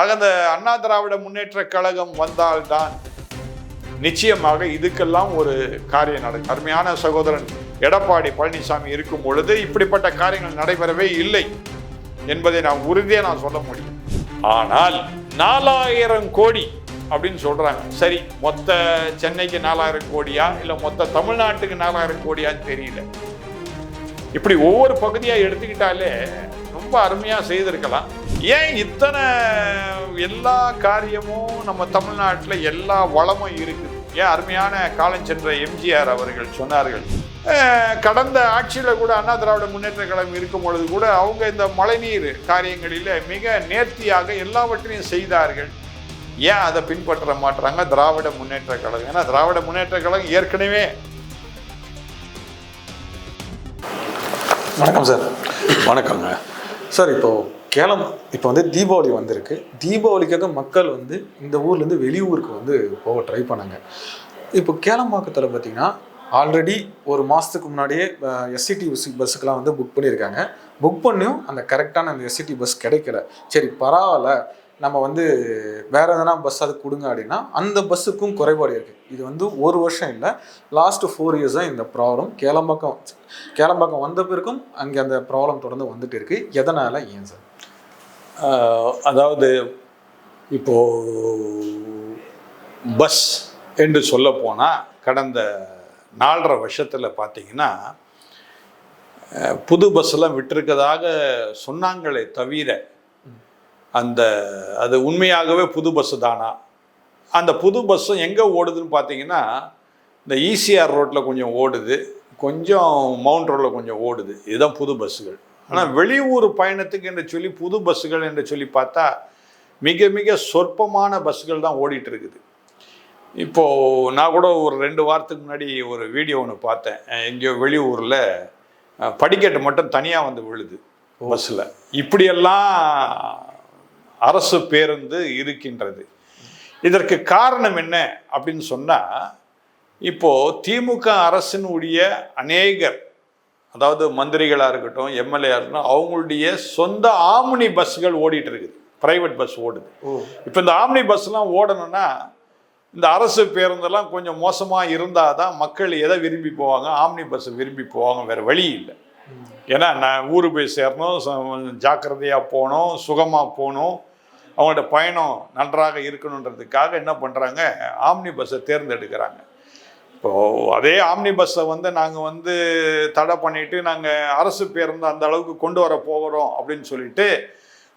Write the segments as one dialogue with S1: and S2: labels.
S1: ஆக அந்த அண்ணா திராவிட முன்னேற்ற கழகம் வந்தால்தான் நிச்சயமாக இதுக்கெல்லாம் ஒரு காரியம் நடக்கும். அருமையான சகோதரன் எடப்பாடி பழனிசாமி இருக்கும் பொழுது இப்படிப்பட்ட காரியங்கள் நடைபெறவே இல்லை என்பதை நான் உறுதியாக நான் சொல்ல முடியும். ஆனால் நாலாயிரம் கோடி அப்படின்னு சொல்றாங்க. சரி மொத்த சென்னைக்கு நாலாயிரம் கோடியா? இல்லை மொத்த தமிழ்நாட்டுக்கு நாலாயிரம் கோடியான்னு தெரியல. இப்படி ஒவ்வொரு பகுதியாக எடுத்துக்கிட்டாலே ரொம்ப அருமையாக செய்திருக்கலாம். ஏன் இத்தனை எல்லா காரியமும் நம்ம தமிழ்நாட்டில் எல்லா வளமும் இருக்குது? ஏன் அருமையான காலஞ்சென்ற எம்ஜிஆர் அவர்கள் சொன்னார்கள் கடந்த ஆட்சியில் கூட அண்ணா திராவிட முன்னேற்ற கழகம் இருக்கும் பொழுது கூட அவங்க இந்த மழைநீர் காரியங்களில் மிக நேர்த்தியாக எல்லாவற்றையும் செய்தார்கள். ஏன் அதை பின்பற்ற மாட்டுறாங்க திராவிட முன்னேற்ற கழகம்? ஏன்னா திராவிட முன்னேற்ற கழகம் ஏற்கனவே
S2: வணக்கம் சார்.
S3: வணக்கங்க
S2: சார் இப்போ கேலம் இப்போ வந்து தீபாவளி வந்திருக்கு. தீபாவளிக்காக மக்கள் வந்து இந்த ஊர்லேருந்து வெளியூருக்கு வந்து போக ட்ரை பண்ணாங்க. இப்போ கேளம்பாக்கத்தில் பார்த்தீங்கன்னா ஆல்ரெடி ஒரு மாதத்துக்கு முன்னாடியே எஸ்சிடி பஸ்ஸுக்கெலாம் வந்து புக் பண்ணியிருக்காங்க. புக் பண்ணியும் அந்த கரெக்டான அந்த எஸ்சிடி பஸ் கிடைக்கல. சரி பரவாயில்ல. நம்ம வந்து வேற எதனா பஸ் அது கொடுங்க அப்படின்னா அந்த பஸ்ஸுக்கும் குறைபாடு இருக்குது இது வந்து ஒரு வருஷம் இல்லை. லாஸ்ட்டு ஃபோர் இயர்ஸ் தான் இந்த ப்ராப்ளம் கேளம்பாக்கம் கேளம்பாக்கம் வந்த பிறகும் அங்கே அந்த ப்ராப்ளம் தொடர்ந்து வந்துட்டு இருக்கு. எதனால்? ஏன் சார்?
S1: அதாவது இப்போ பஸ் என்று சொல்ல போனால் கடந்த நாலரை வருஷத்தில் பார்த்தீங்கன்னா புது பஸ்ஸெல்லாம் விட்டிருக்கதாக சொன்னாங்களே தவிர அந்த அது உண்மையாகவே புது பஸ்ஸு தானா? அந்த புது பஸ்ஸும் எங்கே ஓடுதுன்னு பார்த்தீங்கன்னா இந்த ஈசிஆர் ரோட்டில் கொஞ்சம் ஓடுது கொஞ்சம் மவுண்ட் ரோட்டில் கொஞ்சம் ஓடுது இதுதான் புது பஸ்ஸுகள் ஆனால் வெளியூர் பயணத்துக்கு என்று சொல்லி புது பஸ்ஸுகள் என்று சொல்லி பார்த்தா மிக மிக சொற்பமான பஸ்ஸுகள் தான் ஓடிட்டு இருக்குது இப்போது நான் கூட ஒரு ரெண்டு வாரத்துக்கு முன்னாடி ஒரு வீடியோ ஒன்று பார்த்தேன். எங்கேயோ வெளியூரில் படிக்கட்டு மட்டும் தனியாக வந்து விழுது பஸ்ஸில். இப்படியெல்லாம் அரசு பேருந்து இருக்கின்றது. இதற்கு காரணம் என்ன அப்படின்னு சொன்னால் இப்போ திமுக அரசினுடைய அநேகர் அதாவது மந்திரிகளாக இருக்கட்டும் எம்எல்ஏ இருக்கட்டும் அவங்களுடைய சொந்த ஆம்னி பஸ்ஸுகள் ஓடிட்டு இருக்குது. பிரைவேட் பஸ் ஓடுது. இப்போ இந்த ஆம்னி பஸ்லாம் ஓடணும்னா இந்த அரசு பேருந்தெல்லாம் கொஞ்சம் மோசமாக இருந்தால் தான் மக்கள் எதை விரும்பி போவாங்க? ஆம்னி பஸ் விரும்பி போவாங்க வேறு வழி இல்லை. ஏன்னா நான் ஊர் போய் சேரணும் ஜாக்கிரதையாக போகணும் சுகமாக போகணும். அவங்களோட பயணம் நன்றாக இருக்கணுன்றதுக்காக என்ன பண்ணுறாங்க ஆம்னி பஸ்ஸை தேர்ந்தெடுக்கிறாங்க. இப்போது அதே ஆம்னி பஸ்ஸை வந்து நாங்கள் வந்து தடை பண்ணிட்டு நாங்கள் அரசு பேருந்து அந்த அளவுக்கு கொண்டு வர போகிறோம் அப்படின்னு சொல்லிட்டு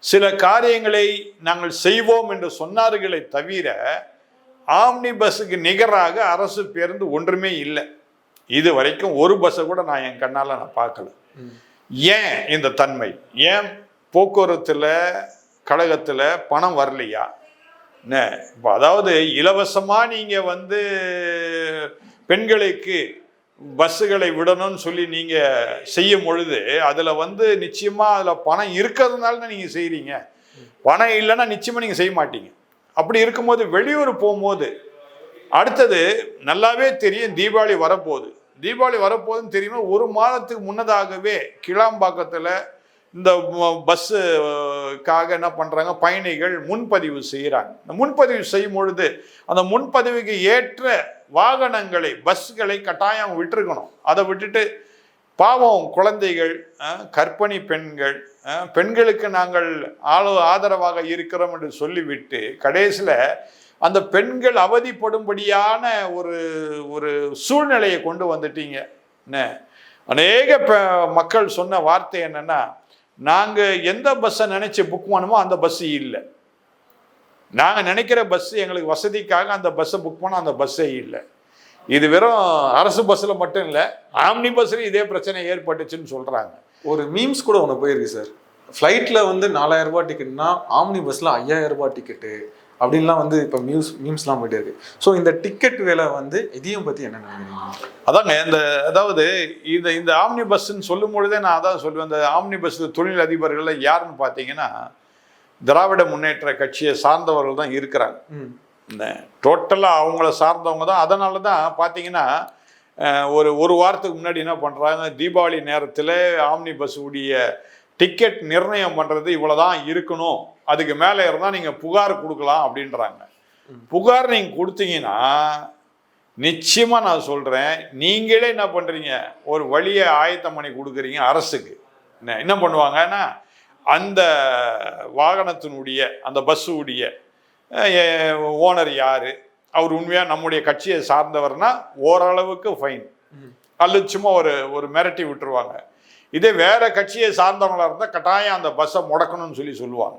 S1: சில காரியங்களை நாங்கள் செய்வோம் என்று சொன்னார்களே தவிர ஆம்னி பஸ்ஸுக்கு நிகராக அரசு பேருந்து ஒன்றுமே இல்லை. இது வரைக்கும் ஒரு பஸ்ஸை கூட நான் என் கண்ணால் நான் பார்க்கல. ஏன் இந்த தன்மை? ஏன் போக்குவரத்தில் கழகத்தில் பணம் வரலையா? என்ன இப்போ அதாவது இலவசமாக நீங்கள் வந்து பெண்களுக்கு பஸ்ஸுகளை விடணும்னு சொல்லி நீங்கள் செய்யும் பொழுது அதில் வந்து நிச்சயமாக அதில் பணம் இருக்கிறதுனால தான் நீங்கள் செய்கிறீங்க பணம் இல்லைன்னா நிச்சயமாக நீங்கள் செய்ய மாட்டீங்க. அப்படி இருக்கும்போது வெளியூர் போகும்போது அடுத்தது நல்லாவே தெரியும் தீபாவளி வரப்போகுது. தீபாவளி வரப்போகுதுன்னு தெரியுமா? ஒரு மாதத்துக்கு முன்னதாகவே கிளாம்பாக்கத்தில் இந்த பஸ்ஸுக்காக என்ன பண்ணுறாங்க பயணிகள் முன்பதிவு செய்கிறாங்க இந்த முன்பதிவு செய்யும் பொழுது அந்த முன்பதிவுக்கு ஏற்ற வாகனங்களை பஸ்களை கட்டாயம் விட்டுருக்கணும். அதை விட்டுட்டு பாவம் குழந்தைகள் அஹ், பெண்கள் பெண்களுக்கு நாங்கள் ஆளு ஆதரவாக இருக்கிறோம் என்று சொல்லிவிட்டு கடைசியில் அந்த பெண்கள் அவதிப்படும்படியான ஒரு ஒரு சூழ்நிலையை கொண்டு வந்துட்டீங்க. என்ன? அநேக ப- மக்கள் சொன்ன வார்த்தை என்னென்னா நாங்கள் எந்த பஸ்ஸை நினச்சி புக் பண்ணுமோ அந்த பஸ்ஸு இல்லை. நாங்கள் நினைக்கிற பஸ்ஸு எங்களுக்கு வசதிக்காக அந்த பஸ்ஸை புக் பண்ணோம் அந்த பஸ்ஸே இல்லை. இது வெறும் அரசு பஸ்ஸில் மட்டும் இல்லை ஆம்னி பஸ்ஸில் இதே பிரச்சனை ஏற்பட்டுச்சுன்னு சொல்கிறாங்க
S2: ஒரு மீம்ஸ் கூட ஒன்று போயிருக்கு சார். ஃப்ளைட்டில் வந்து நாலாயிரம் ரூபாய் டிக்கெட்னா ஆம்னி பஸ்ஸில் ஐயாயிரம் ரூபாய் டிக்கெட்டு அப்படின்லாம் வந்து இப்போ மியூஸ் மீம்ஸ்லாம் போயிட்டு இருக்கு. ஸோ இந்த டிக்கெட் விலை வந்து இதையும் பற்றி என்ன நினைக்கிறீங்க?
S1: அதாங்க இந்த அதாவது இந்த இந்த ஆம்னி பஸ்ன்னு சொல்லும் பொழுதே நான் அதான் சொல்லுவேன். இந்த ஆம்னி பஸ் தொழில் அதிபர்கள் யாருன்னு பார்த்தீங்கன்னா திராவிட முன்னேற்ற கட்சியை சார்ந்தவர்கள் தான் இருக்கிறாங்க. இந்த டோட்டலாக அவங்கள சார்ந்தவங்க தான். அதனால தான் பார்த்தீங்கன்னா ஒரு ஒரு வாரத்துக்கு முன்னாடி என்ன பண்ணுறாங்க தீபாவளி நேரத்தில் ஆம்னி பஸ் உடைய டிக்கெட் நிர்ணயம் பண்ணுறது இவ்வளோதான் இருக்கணும். அதுக்கு மேலே இருந்தால் நீங்கள் புகார் கொடுக்கலாம் அப்படின்றாங்க. புகார் நீங்கள் கொடுத்தீங்கன்னா நிச்சயமாக நான் சொல்கிறேன் நீங்களே என்ன பண்ணுறீங்க ஒரு வழியை ஆயத்தம் பண்ணி கொடுக்குறீங்க அரசுக்கு. என்ன என்ன பண்ணுவாங்கன்னா அந்த வாகனத்தினுடைய அந்த பஸ்ஸுடைய ஓனர் யார்? அவர் உண்மையாக நம்முடைய கட்சியை சார்ந்தவர்னா ஓரளவுக்கு ஃபைன் அல்லது சும்மா ஒரு ஒரு மிரட்டி விட்டுருவாங்க. இதே வேற கட்சியை சார்ந்தவங்களா இருந்தால் கட்டாயம் அந்த பஸ்ஸை முடக்கணும்னு சொல்லி சொல்லுவாங்க.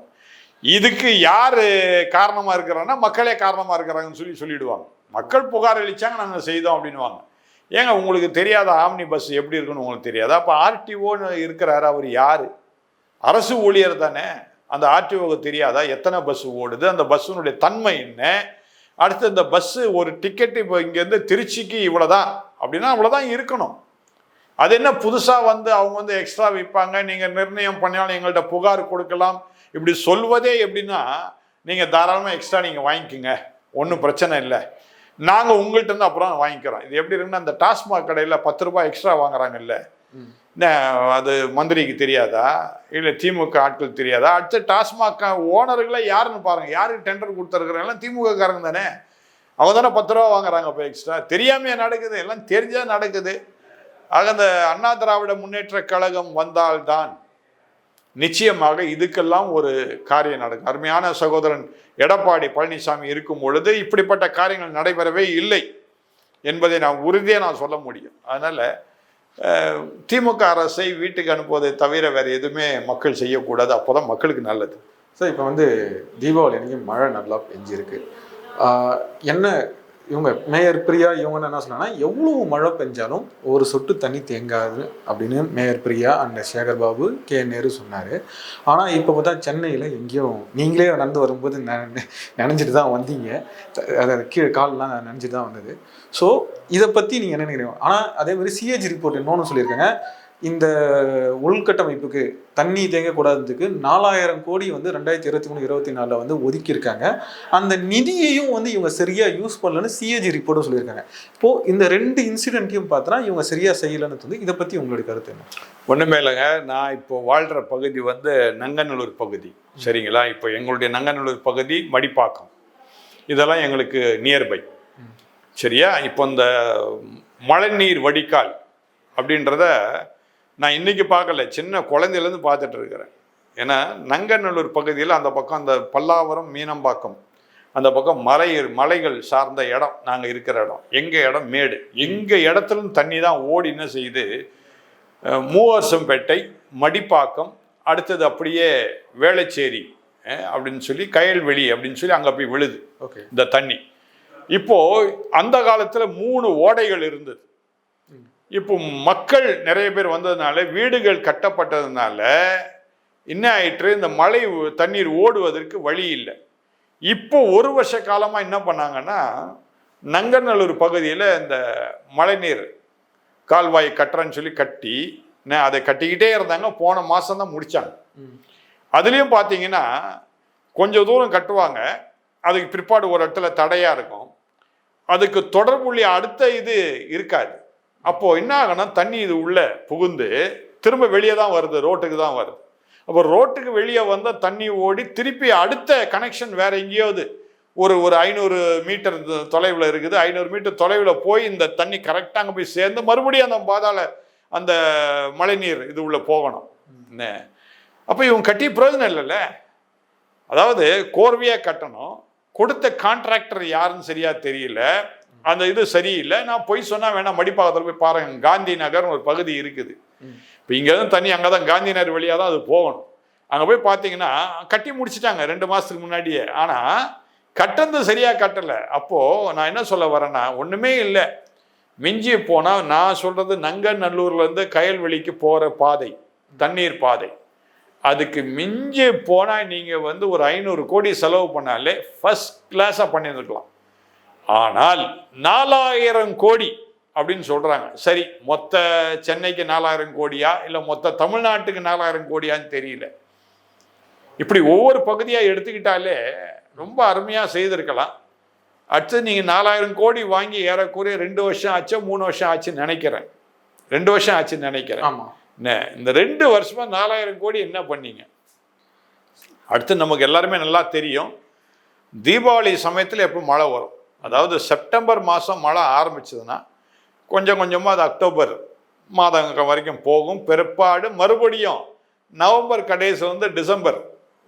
S1: இதுக்கு யார் காரணமாக இருக்கிறாங்கன்னா மக்களே காரணமாக இருக்கிறாங்கன்னு சொல்லி சொல்லிடுவாங்க. மக்கள் புகார் அளித்தாங்க நாங்கள் செய்தோம் அப்படின்வாங்க ஏங்க உங்களுக்கு தெரியாத ஆம்னி பஸ் எப்படி இருக்குன்னு உங்களுக்கு தெரியாது. அப்போ ஆர்டிஓன்னு இருக்கிறாரு அவர் யார்? அரசு ஊழியர் தானே. அந்த ஆர்டிஓக்கு தெரியாதா? எத்தனை பஸ் ஓடுது? அந்த பஸ்ஸினுடைய தன்மை என்ன? அடுத்து இந்த பஸ்ஸு ஒரு டிக்கெட் இப்போ இங்கேருந்து திருச்சிக்கு இவ்வளோதான் அப்படின்னா அவ்வளோதான் இருக்கணும். அது என்ன புதுசாக வந்து அவங்க வந்து எக்ஸ்ட்ரா விற்பாங்க நீங்கள் நிர்ணயம் பண்ணாலும் எங்கள்கிட்ட புகார் கொடுக்கலாம். இப்படி சொல்வதே எப்படின்னா நீங்கள் தாராளமாக எக்ஸ்ட்ரா நீங்கள் வாங்கிக்கோங்க. ஒன்றும் பிரச்சனை இல்லை. நாங்கள் உங்கள்கிட்ட இருந்து அப்புறம் வாங்கிக்கிறோம். இது எப்படி இருக்குன்னா அந்த டாஸ்மாக் கடையில் பத்து ரூபாய் எக்ஸ்ட்ரா வாங்குறாங்கல்ல அது மந்திரிக்கு தெரியாதா? இல்லை திமுக ஆட்கள் தெரியாதா? அடுத்து டாஸ்மாக் ஓனர்களை யாருன்னு பாருங்க. யாருக்கு டெண்டர் கொடுத்துருக்குறாங்க திமுக காரங்க தானே. அவங்க தானே பத்து ரூபா வாங்குறாங்க இப்போ எக்ஸ்ட்ரா தெரியாமையே நடக்குது? எல்லாம் தெரிஞ்சா நடக்குது. ஆக அந்த அண்ணா திராவிட முன்னேற்ற கழகம் வந்தால்தான் நிச்சயமாக இதுக்கெல்லாம் ஒரு காரியம் நடக்கும். அருமையான சகோதரன் எடப்பாடி பழனிசாமி இருக்கும் பொழுது இப்படிப்பட்ட காரியங்கள் நடைபெறவே இல்லை என்பதை நான் உறுதியாக நான் சொல்ல முடியும். அதனால் திமுக அரசை வீட்டுக்கு அனுப்புவதை தவிர வேறு எதுவுமே மக்கள் செய்யக்கூடாது. அப்போ தான் மக்களுக்கு நல்லது.
S2: சார் இப்போ வந்து தீபாவளி அன்றைக்கி மழை நல்லா பெஞ்சிருக்கு. என்ன இவங்க மேயர் பிரியா இவங்க என்ன சொன்னாங்கன்னா எவ்வளவு மழை பெஞ்சாலும் ஒரு சொட்டு தண்ணி தேங்காது அப்படின்னு mayor Priya and Sekar Babu K. Nehru சொன்னார். ஆனால் இப்போ பார்த்தா சென்னையில் எங்கேயும் நீங்களே நடந்து வரும்போது நினைஞ்சிட்டு தான் வந்தீங்க. அதாவது கீழே கால்லாம் நினைஞ்சிட்டு தான் வந்தது. ஸோ இதை பற்றி நீங்கள் என்ன நினைக்கிறீங்க? ஆனால் அதே மாதிரி சிஏஜி ரிப்போர்ட் என்னன்னு சொல்லியிருக்காங்க. இந்த உள்கட்டமைப்புக்கு தண்ணி தேங்கக்கூடாததுக்கு நாலாயிரம் கோடி வந்து ரெண்டாயிரத்தி இருபத்தி மூணு இருபத்தி நாலில் வந்து ஒதுக்கியிருக்காங்க. அந்த நிதியையும் வந்து இவங்க சரியா யூஸ் பண்ணலன்னு சிஏஜி ரிப்போர்ட்டும் சொல்லியிருக்காங்க. இப்போ இந்த ரெண்டு இன்சிடென்ட்டையும் பார்த்தோன்னா இவங்க சரியா செய்யலைன்னு வந்து இதை பத்தி உங்களுடைய கருத்து என்ன?
S1: ஒன்றுமே இல்லைங்க. நான் இப்போ வாழ்கிற பகுதி வந்து நங்கநல்லூர் பகுதி. சரிங்களா? இப்போ எங்களுடைய நங்கநல்லூர் பகுதி மடிப்பாக்கம். இதெல்லாம் எங்களுக்கு நியர்பை சரியா? இப்போ இந்த மழைநீர் வடிகால் அப்படின்றத நான் இன்னைக்கு பார்க்கல சின்ன குழந்தையிலேருந்து பார்த்துட்டு இருக்கிறேன். ஏன்னா நங்கநல்லூர் பகுதியில் அந்த பக்கம் அந்த பல்லாவரம் மீனம்பாக்கம் அந்த பக்கம் மலை மலைகள் சார்ந்த இடம் நாங்கள் இருக்கிற இடம். எங்கள் இடம்? மேடு. எங்கள் இடத்துலும் தண்ணி தான் ஓடி என்ன செய்யுது? மூவர்சம்பேட்டை மடிப்பாக்கம் அடுத்தது அப்படியே வேளச்சேரி அப்படின்னு சொல்லி கயல்வெளி அப்படின்னு சொல்லி அங்கே போய் விழுது
S2: ஓகே.
S1: இந்த தண்ணி. இப்போ அந்த காலத்துல மூணு ஓடைகள் இருந்தது. இப்போ மக்கள் நிறைய பேர் வந்ததுனால வீடுகள் கட்டப்பட்டதுனால என்ன ஆயிற்று? இந்த மழை தண்ணீர் ஓடுவதற்கு வழி இல்லை. இப்போ ஒரு வருஷ காலமா என்ன பண்ணாங்கன்னா நங்கநல்லூர் பகுதியில் இந்த மழைநீர் கால்வாய் கட்டுறேன்னு சொல்லி கட்டி அதை கட்டிக்கிட்டே இருந்தாங்க. போன மாதம் தான் முடிச்சாங்க. அதுலேயும் பார்த்தீங்கன்னா கொஞ்சம் தூரம் கட்டுவாங்க. அதுக்கு பிற்பாடு ஒரு இடத்துல தடையாக இருக்கும். அதுக்கு தொடர்புள்ள அடுத்த இது இருக்காது. அப்போது என்ன ஆகும்னா தண்ணி இது உள்ளே புகுந்து திரும்ப வெளியே தான் வருது ரோட்டுக்கு தான் வருது. அப்போ ரோட்டுக்கு வெளியே வந்தால் தண்ணி ஓடி திருப்பி அடுத்த கனெக்ஷன் வேற எங்கேயாவது ஒரு ஒரு ஐநூறு மீட்டர் தொலைவில் இருக்குது. ஐநூறு மீட்டர் தொலைவில் போய் இந்த தண்ணி கரெக்டாக அங்கே போய் சேர்ந்து மறுபடியும் அந்த பாதாள அந்த மழைநீர் இது உள்ளே போகணும். என்ன? அப்போ இவங்க கட்டி பிரயோஜனம் இல்லைல்ல. அதாவது கோர்வையாக கட்டணும். கொடுத்த கான்ட்ராக்டர் யாருன்னு சரியாக தெரியல. அந்த இது சரியில்லை. நான் பொய் சொன்னா வேணாம் மடிப்பாக்கத்தில் போய் பாருங்க. காந்தி நகர் ஒரு பகுதி இருக்குது. இப்போ இங்கே தான் தண்ணி அங்கே தான் காந்தி நகர் வழியாக தான் அது போகணும். அங்கே போய் பார்த்தீங்கன்னா கட்டி முடிச்சிட்டாங்க ரெண்டு மாதத்துக்கு முன்னாடியே. ஆனால் கட்டந்து சரியாக கட்டலை. அப்போது நான் என்ன சொல்ல வரேன்னா ஒன்றுமே இல்லை. மிஞ்சி போனால் நான் சொல்கிறது நங்கநல்லூர்லேருந்து கயல்வெளிக்கு போகிற பாதை தண்ணீர் பாதை. அதுக்கு மிஞ்சி போனால் நீங்கள் வந்து ஒரு ஐநூறு கோடி செலவு பண்ணாலே ஃபர்ஸ்ட் கிளாஸாக பண்ணியிருந்துக்கலாம் ஆனால் நாலாயிரம் கோடி அப்படின்னு சொல்கிறாங்க சரி மொத்த சென்னைக்கு நாலாயிரம் கோடியா? இல்லை மொத்த தமிழ்நாட்டுக்கு நாலாயிரம் கோடியான்னு தெரியல. இப்படி ஒவ்வொரு பகுதியாக எடுத்துக்கிட்டாலே ரொம்ப அருமையாக செய்திருக்கலாம். அடுத்து நீங்கள் நாலாயிரம் கோடி வாங்கி ஏறக்குறைய ரெண்டு வருஷம் ஆச்சோ மூணு வருஷம் ஆச்சுன்னு நினைக்கிறேன். ரெண்டு வருஷம் ஆச்சுன்னு நினைக்கிறேன்.
S2: ஆமா.
S1: என்ன இந்த ரெண்டு வருஷமா நாலாயிரம் கோடி என்ன பண்ணீங்க? அடுத்து நமக்கு எல்லாருமே நல்லா தெரியும். தீபாவளி சமயத்தில் எப்போ மழை வரும்? அதாவது செப்டம்பர் மாதம் மழை ஆரம்பிச்சதுன்னா கொஞ்சம் கொஞ்சமாக அது அக்டோபர் மாதம் வரைக்கும் போகும். பிற்பாடு மறுபடியும் நவம்பர் கடைசி வந்து டிசம்பர்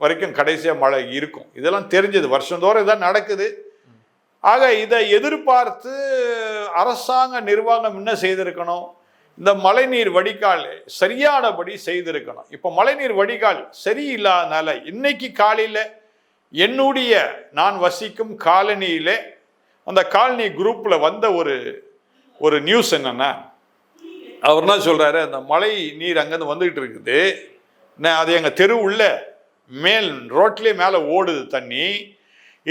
S1: வரைக்கும் கடைசியாக மழை இருக்கும். இதெல்லாம் தெரிஞ்சது. வருஷந்தோறும் இதான் நடக்குது. ஆக இதை எதிர்பார்த்து அரசாங்க நிர்வாகம் என்ன செய்திருக்கணும்? இந்த மழைநீர் வடிகால் சரியானபடி செய்திருக்கணும். இப்போ மழைநீர் வடிகால் சரியில்லாதனால இன்னைக்கு காலையில் என்னுடைய நான் வசிக்கும் காலனியிலே அந்த காலனி குரூப்பில் வந்த ஒரு ஒரு நியூஸ் என்னென்னா அவர் என்ன சொல்கிறாரு அந்த மழை நீர் அங்கேருந்து வந்துக்கிட்டு இருக்குது. நான் அது எங்கள் தெரு உள்ள மேல் ரோட்லேயே மேலே ஓடுது தண்ணி.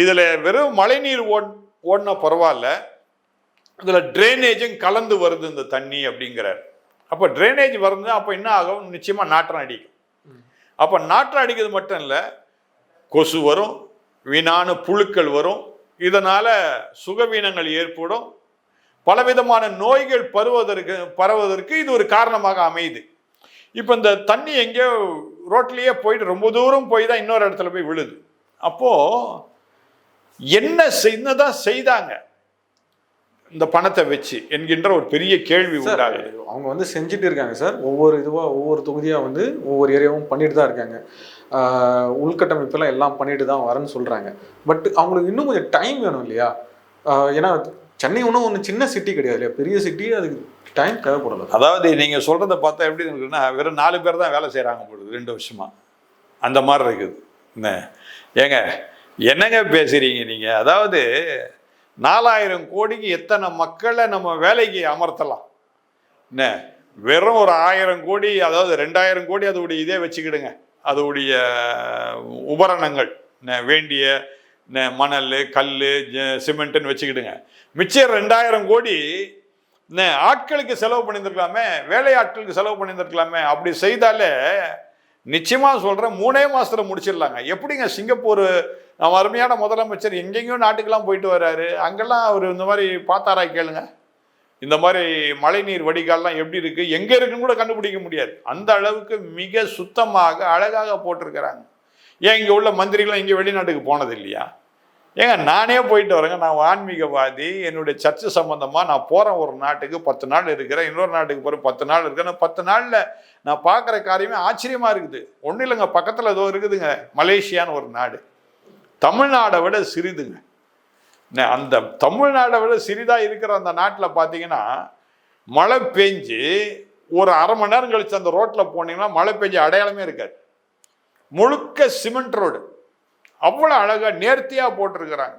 S1: இதில் வெறும் மழை நீர் ஓட் ஓடினா பரவாயில்ல. இதில் ட்ரைனேஜும் கலந்து வருது இந்த தண்ணி அப்படிங்கிறார். அப்போ ட்ரைனேஜ் வருது அப்போ என்ன ஆகும்? நிச்சயமாக நாற்றம் அடிக்கும். அப்போ நாற்றம் அடிக்கிறது மட்டும் இல்லை கொசு வரும் வீணான புழுக்கள் வரும் இதனால் சுகவீனங்கள் ஏற்படும். பலவிதமான நோய்கள் பருவதற்கு பரவதற்கு இது ஒரு காரணமாக அமையுது. இப்போ இந்த தண்ணி எங்கேயோ ரோட்லேயே போயிட்டு ரொம்ப தூரம் போய் தான் இன்னொரு இடத்துல போய் விழுது. அப்போது என்ன என்னதான் செய்தாங்க. இந்த பணத்தை வச்சு என்கின்ற ஒரு பெரிய கேள்வி உண்டாகுது.
S2: அவங்க வந்து செஞ்சுட்டு இருக்காங்க சார். ஒவ்வொரு இதுவாக ஒவ்வொரு தொகுதியாக வந்து ஒவ்வொரு ஏரியாவும் பண்ணிட்டு தான் இருக்காங்க. உள்கட்டமைப்பெல்லாம் எல்லாம் பண்ணிட்டு தான் வரேன்னு சொல்கிறாங்க பட் அவங்களுக்கு இன்னும் கொஞ்சம் டைம் வேணும் இல்லையா? ஏன்னா சென்னை ஒன்றும் ஒன்று சின்ன சிட்டி கிடையாது இல்லையா? பெரிய சிட்டி அதுக்கு டைம் தேவைப்படல.
S1: அதாவது நீங்கள் சொல்கிறத பார்த்தா எப்படி இருக்குன்னா வெறும் நாலு பேர் தான் வேலை செய்கிறாங்க பொழுது ரெண்டு வருஷமாக அந்த மாதிரி இருக்குது. என்ன? ஏங்க என்னங்க பேசுகிறீங்க நீங்கள் அதாவது நாலாயிரம் கோடிக்கு எத்தனை மக்களை நம்ம வேலைக்கு அமர்த்தலாம்? என்ன வெறும் ஒரு ஆயிரம் கோடி அதாவது ரெண்டாயிரம் கோடி அதோடைய இதே வச்சுக்கிடுங்க. அதோடைய உபரணங்கள் என்ன வேண்டிய என்ன மணல் கல் சிமெண்ட்டுன்னு வச்சுக்கிடுங்க. மிச்சம் ரெண்டாயிரம் கோடி என்ன ஆட்களுக்கு செலவு பண்ணியிருந்துருக்கலாமே வேலை ஆட்களுக்கு செலவு பண்ணியிருந்துருக்கலாமே அப்படி செய்தாலே நிச்சயமாக சொல்கிறேன் மூணே மாதத்தில் முடிச்சிடலாங்க. எப்படிங்க சிங்கப்பூர் நம்ம அருமையான முதலமைச்சர் எங்கெங்கேயோ நாட்டுக்கெல்லாம் போயிட்டு வர்றாரு அங்கெல்லாம் அவர் இந்த மாதிரி பார்த்தாரா கேளுங்க. இந்த மாதிரி மழைநீர் வடிகால்லாம் எப்படி இருக்குது எங்கே இருக்குன்னு கூட கண்டுபிடிக்க முடியாது. அந்த அளவுக்கு மிக சுத்தமாக அழகாக போட்டிருக்கிறாங்க. ஏன் இங்கே உள்ள மந்திரிகளும் இங்கே வெளிநாட்டுக்கு போனது இல்லையா? ஏங்க நானே போயிட்டு வரேங்க. நான் ஆன்மீகவாதி என்னுடைய சர்ச்சு சம்மந்தமாக நான் போகிறேன் ஒரு நாட்டுக்கு பத்து நாள் இருக்கிறேன். இன்னொரு நாட்டுக்கு போகிறேன் பத்து நாள் இருக்கிறேன். பத்து நாளில் நான் பார்க்குற காரியமே ஆச்சரியமாக இருக்குது. ஒன்றும் இல்லைங்க பக்கத்தில் ஏதோ இருக்குதுங்க மலேசியான்னு ஒரு நாடு. தமிழ்நாடை விட சிறிதுங்க. அந்த தமிழ்நாடை விட சிறிதா இருக்கிற அந்த நாட்டில் பார்த்தீங்கன்னா மழை பெஞ்சு ஒரு அரை மணி நேரம் கழிச்சு அந்த ரோட்டில் போனீங்கன்னா மழை பெஞ்சு அடையாளமே இருக்காது. முழுக்க சிமெண்ட் ரோடு. அவ்வளோ அழகாக நேர்த்தியாக போட்டிருக்கிறாங்க.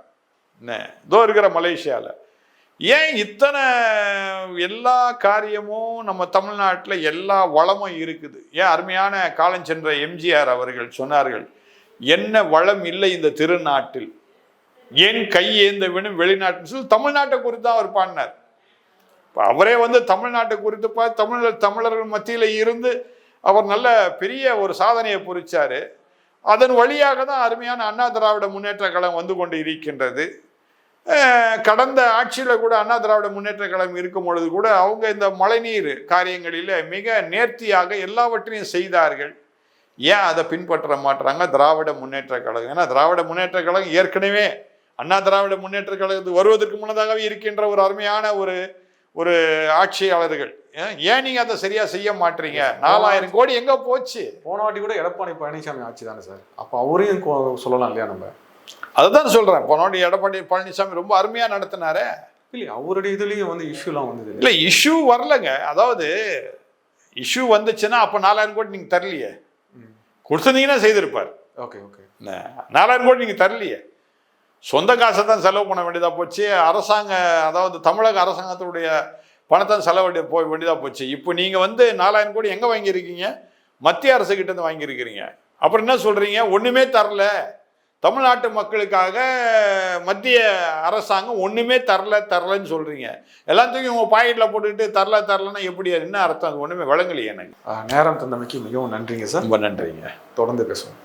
S1: இதோ இருக்கிற மலேசியாவில் ஏன் இத்தனை எல்லா காரியமும் நம்ம தமிழ்நாட்டில் எல்லா வளமும் இருக்குது? ஏன் அருமையான காலஞ்சென்ற எம்ஜிஆர் அவர்கள் சொன்னார்கள் என்ன வளம் இல்லை இந்த திருநாட்டில். ஏன் கை ஏந்த வேணும் வெளிநாட்டுன்னு சொல்லி தமிழ்நாட்டை குறித்து தான் அவர் பாடினார். அவரே வந்து தமிழ்நாட்டை குறித்து பா தமிழர் தமிழர்கள் மத்தியில் இருந்து அவர் நல்ல பெரிய ஒரு சாதனையை புரிச்சார் அதன் வழியாக தான் அருமையான அண்ணா திராவிட முன்னேற்ற கழகம் வந்து கொண்டு இருக்கின்றது. கடந்த ஆட்சியில் கூட அண்ணா திராவிட முன்னேற்ற கழகம் இருக்கும் பொழுது கூட அவங்க இந்த மழைநீர் காரியங்களில் மிக நேர்த்தியாக எல்லாவற்றையும் செய்தார்கள். ஏன் அதை பின்பற்ற மாட்டுறாங்க திராவிட முன்னேற்ற கழகம்? ஏன்னா திராவிட முன்னேற்ற கழகம் ஏற்கனவே அண்ணா திராவிட முன்னேற்ற கழகத்துக்கு வருவதற்கு முன்னதாகவே இருக்கின்ற ஒரு அருமையான ஒரு ஒரு ஆட்சியாளர்கள். ஏன்? நீங்க அதை சரியா செய்ய மாட்டீங்க? நாலாயிரம் கோடி எங்க போச்சு?
S2: போன வாட்டி கூட எடப்பாடி பழனிசாமி ஆட்சி தானே சார். அப்போ அவரையும் சொல்லலாம் இல்லையா நம்ம?
S1: அதுதான் சொல்றேன். போனோடி எடப்பாடி பழனிசாமி ரொம்ப அருமையா நடத்தினாரே.
S2: இல்லை அவருடைய இதுலேயும் வந்து இஷ்யூலாம் வந்தது இல்லை
S1: இஷ்யூ வரலங்க. அதாவது இஷ்யூ வந்துச்சுன்னா அப்ப நாலாயிரம் கோடி நீங்க தரலையே. கொடுத்திருந்தீங்கன்னா செய்திருப்பார்.
S2: Okay okay.
S1: நாலாயிரம் கோடி நீங்க தரலையே. சொந்த காசை தான் செலவு பண்ண வேண்டியதா போச்சு. அரசாங்க அதாவது தமிழக அரசாங்கத்துடைய பணத்தை செலவு போய் வேண்டியதா போச்சு. இப்போ நீங்க வந்து நாலாயிரம் கோடி எங்க வாங்கியிருக்கீங்க? மத்திய அரசு கிட்ட இருந்து வாங்கியிருக்கிறீங்க. அப்புறம் என்ன சொல்றீங்க? ஒண்ணுமே தரல. தமிழ்நாட்டு மக்களுக்காக மத்திய அரசாங்கம் ஒண்ணுமே தரல தரலன்னு சொல்றீங்க. எல்லாத்தையும் உங்க பாக்கெட்ல போட்டுக்கிட்டு தரல தரலன்னா எப்படி? என்ன அர்த்தம்? அது ஒண்ணுமே விளங்கலையே எனக்கு.
S2: நேரம் தந்தமைக்கு மிகவும் நன்றிங்க சார்.
S1: ரொம்ப நன்றிங்க.
S2: தொடர்ந்து பேசுவோம்.